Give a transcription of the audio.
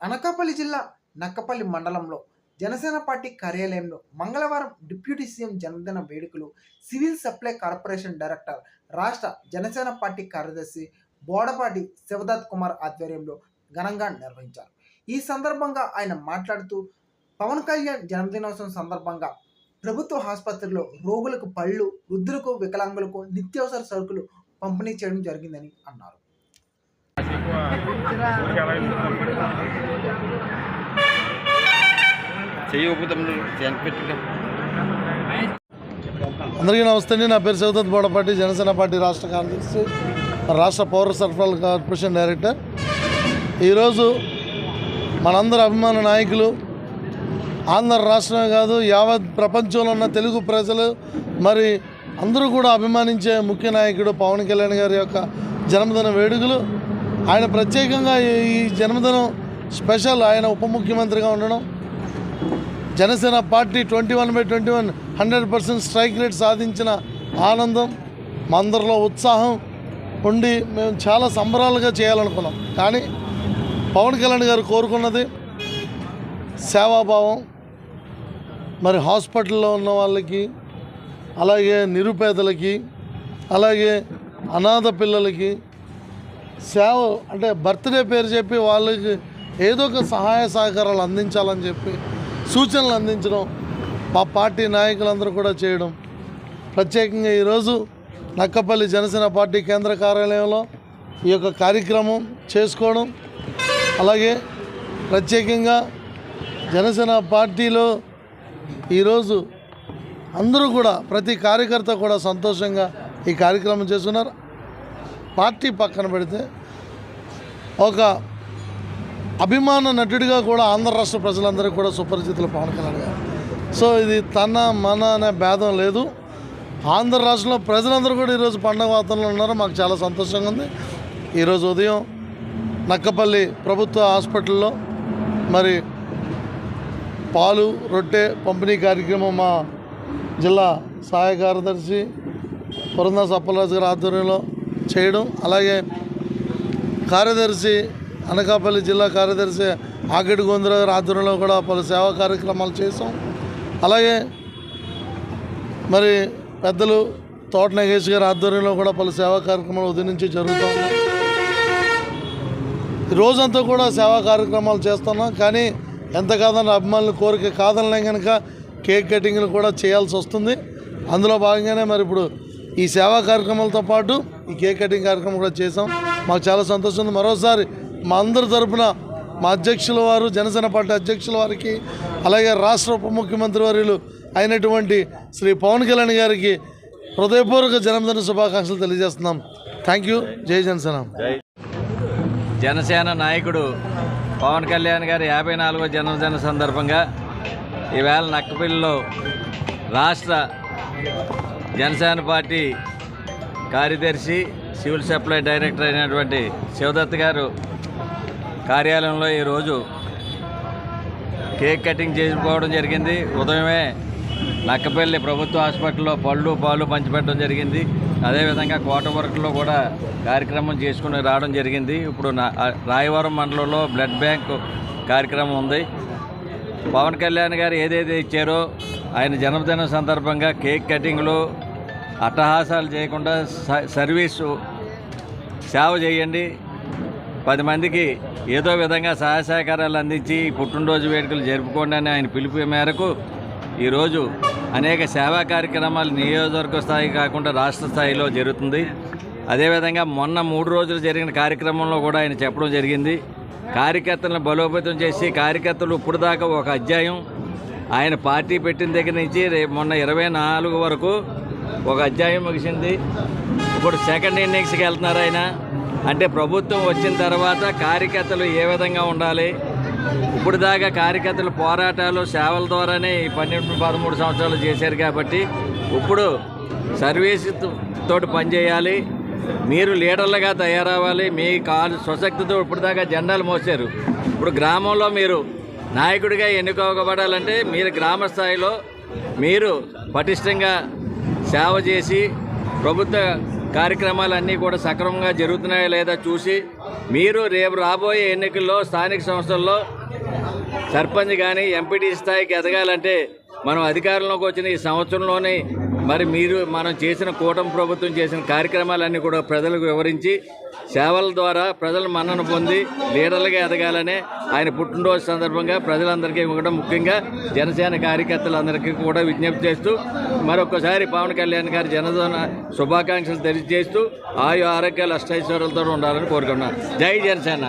అనకాపల్లి జిల్లా నక్కపల్లి మండలంలో జనసేన పార్టీ కార్యాలయంలో మంగళవారం డిప్యూటీ సీఎం జన్మదిన వేడుకలు సివిల్ సప్లై కార్పొరేషన్ డైరెక్టర్ రాష్ట్ర జనసేన పార్టీ కార్యదర్శి బోడపాటి శివదత్ కుమార్ ఆధ్వర్యంలో ఘనంగా నిర్వహించారు. ఈ సందర్భంగా ఆయన మాట్లాడుతూ పవన్ కళ్యాణ్ జన్మదినోత్సవం సందర్భంగా ప్రభుత్వ ఆసుపత్రిలో రోగులకు పళ్ళు వృద్ధులకు వికలాంగులకు నిత్యావసర సరుకులు పంపిణీ చేయడం జరిగిందని అన్నారు. చెయ్యి ఊపుతాం పెట్టుగా అందరికీ నమస్తే అండి. నా పేరు శివదత్ బోడపాటి జనసేన పార్టీ రాష్ట్ర కార్యదర్శి రాష్ట్ర పౌర సరఫరాల కార్పొరేషన్ డైరెక్టర్. ఈరోజు మనందరి అభిమాన నాయకులు ఆంధ్ర రాష్ట్రమే కాదు యావత్ ప్రపంచంలో ఉన్న తెలుగు ప్రజలు మరి అందరూ కూడా అభిమానించే ముఖ్య నాయకుడు పవన్ కళ్యాణ్ గారి యొక్క జన్మదిన వేడుకలు ఆయన ప్రత్యేకంగా ఈ- జన్మదినం స్పెషల్ ఆయన ఉప ముఖ్యమంత్రిగా ఉండడం. Janasena party twenty one by twenty one hundred percent strike rate సాధించిన ఆనందం అందరిలో ఉత్సాహం ఉండి మేము చాలా సంబరాలుగా చేయాలనుకున్నాం. కానీ పవన్ కళ్యాణ్ గారు కోరుకున్నది సేవాభావం మరి హాస్పిటల్లో ఉన్న వాళ్ళకి అలాగే నిరుపేదలకి అలాగే అనాథ పిల్లలకి సేవ అంటే బర్త్డే పేరు చెప్పి వాళ్ళకి ఏదో ఒక సహాయ సహకారాలు అందించాలని చెప్పి సూచనలు అందించడం మా పార్టీ నాయకులందరూ కూడా చేయడం. ప్రత్యేకంగా ఈరోజు నక్కపల్లి జనసేన పార్టీ కేంద్ర కార్యాలయంలో ఈ యొక్క కార్యక్రమం చేసుకోవడం. అలాగే ప్రత్యేకంగా జనసేన పార్టీలో ఈరోజు అందరూ కూడా ప్రతి కార్యకర్త కూడా సంతోషంగా ఈ కార్యక్రమం చేస్తున్నారు. పార్టీ పక్కన పెడితే ఒక అభిమాన నటుడిగా కూడా ఆంధ్ర రాష్ట్ర ప్రజలందరికీ కూడా సుపరిచితులు పవన్ కళ్యాణ్ గారు. సో ఇది తన మన అనే భేదం లేదు. ఆంధ్ర రాష్ట్రంలో ప్రజలందరూ కూడా ఈరోజు పండగ వాతావరణంలో ఉన్నారు. మాకు చాలా సంతోషంగా ఉంది. ఈరోజు ఉదయం నక్కపల్లి ప్రభుత్వ హాస్పిటల్లో మరి పాలు రొట్టె పంపిణీ కార్యక్రమం మా జిల్లా సహాయ కార్యదర్శి పురంద సప్పలరాజు గారి ఆధ్వర్యంలో చేయడం అలాగే కార్యదర్శి అనకాపల్లి జిల్లా కార్యదర్శి ఆకెటి గోంద్రాగారి ఆధ్వర్యంలో కూడా పలు సేవా కార్యక్రమాలు చేసాం అలాగే మరి పెద్దలు తోట నగేష్ గారి ఆధ్వర్యంలో కూడా పలు సేవా కార్యక్రమాలు ఉదయం నుంచి జరుగుతూ రోజంతా కూడా సేవా కార్యక్రమాలు చేస్తున్నాం. కానీ ఎంత కాదన్న అభిమానుల కోరిక కాదనలే కనుక కేక్ కటింగ్లు కూడా చేయాల్సి వస్తుంది. అందులో భాగంగానే మరి ఇప్పుడు ఈ సేవా కార్యక్రమాలతో పాటు ఈ కేక్ కటింగ్ కార్యక్రమం కూడా చేసాం మాకు చాలా సంతోషం ఉంది. మరోసారి మా అందరి తరపున మా అధ్యక్షుల వారు జనసేన పార్టీ అధ్యక్షుల వారికి అలాగే రాష్ట్ర ఉప ముఖ్యమంత్రి వర్యులు అయినటువంటి శ్రీ పవన్ కళ్యాణ్ గారికి హృదయపూర్వక జన్మదిన శుభాకాంక్షలు తెలియజేస్తున్నాం. థ్యాంక్ యూ జై జనసేన. జనసేన నాయకుడు పవన్ కళ్యాణ్ గారి యాభై నాలుగో జన్మదిన సందర్భంగా ఈవేళ నక్కపిల్లిలో రాష్ట్ర జనసేన పార్టీ కార్యదర్శి సివిల్ సప్లై డైరెక్టర్ అయినటువంటి శివదత్ గారు కార్యాలయంలో ఈరోజు కేక్ కటింగ్ చేసుకోవడం జరిగింది. ఉదయమే నక్కపల్లి ప్రభుత్వ హాస్పిటల్లో పళ్ళు పాలు పంచిపెట్టడం జరిగింది. అదేవిధంగా కోటవరకులో కూడా కార్యక్రమం చేసుకుని రావడం జరిగింది. ఇప్పుడు నా రాయవరం మండలంలో బ్లడ్ బ్యాంక్ కార్యక్రమం ఉంది. పవన్ కళ్యాణ్ గారు ఏదైతే ఇచ్చారో ఆయన జన్మదినం సందర్భంగా కేక్ కటింగ్లు అట్టహాసాలు చేయకుండా స- సర్వీసు సేవ చేయండి. పది మందికి ఏదో విధంగా సహాయ సహకారాలు అందించి పుట్టినరోజు వేడుకలు జరుపుకోండి అని ఆయన పిలుపు మేరకు ఈరోజు అనేక సేవా కార్యక్రమాలు నియోజకవర్గ స్థాయి కాకుండా రాష్ట్ర స్థాయిలో జరుగుతుంది. అదేవిధంగా మొన్న మూడు రోజులు జరిగిన కార్యక్రమంలో కూడా ఆయన చెప్పడం జరిగింది. కార్యకర్తలను బలోపేతం చేసి కార్యకర్తలు ఇప్పుడు దాకా ఒక అధ్యాయం ఆయన పార్టీ పెట్టిన దగ్గర నుంచి రేపు మొన్న ఇరవై నాలుగు వరకు ఒక అధ్యాయం ముగిసింది. ఇప్పుడు సెకండ్ ఇన్నింగ్స్కి వెళ్తున్నారు ఆయన? అంటే ప్రభుత్వం వచ్చిన తర్వాత కార్యకర్తలు ఏ విధంగా ఉండాలి? ఇప్పుడు దాకా కార్యకర్తలు పోరాటాలు సేవల ద్వారానే ఈ పన్నెండు పదమూడు సంవత్సరాలు చేశారు కాబట్టి ఇప్పుడు సర్వీస్ తోటి పనిచేయాలి మీరు లీడర్లుగా తయారవ్వాలి. మీ కాలు స్వశక్తితో ఇప్పుడు దాకా జెండాలు మోసారు ఇప్పుడు గ్రామంలో మీరు నాయకుడిగా ఎన్నుకోబడాలంటే మీరు గ్రామ స్థాయిలో మీరు పటిష్టంగా సేవ చేసి ప్రభుత్వ కార్యక్రమాలన్నీ కూడా సక్రమంగా జరుగుతున్నాయా లేదా చూసి మీరు రేపు రాబోయే ఎన్నికల్లో స్థానిక సంస్థల్లో సర్పంచ్ కానీ ఎంపీటీ స్థాయికి ఎదగాలంటే మనం అధికారంలోకి వచ్చిన ఈ సంవత్సరంలోనే మరి మీరు మనం చేసిన కూటమి ప్రభుత్వం చేసిన కార్యక్రమాలన్నీ కూడా ప్రజలకు వివరించి సేవల ద్వారా ప్రజల మన్నన పొంది లీడర్లుగా ఎదగాలనే ఆయన పుట్టినరోజు సందర్భంగా ప్రజలందరికీ ఇవ్వడం ముఖ్యంగా జనసేన కార్యకర్తలందరికీ కూడా విజ్ఞప్తి చేస్తూ మరొకసారి పవన్ కళ్యాణ్ గారి జనదన శుభాకాంక్షలు తెలియజేస్తూ ఆయు ఆరోగ్యాలు అష్టైశ్వర్యాలతో ఉండాలని కోరుకున్నాను జై జనసేన!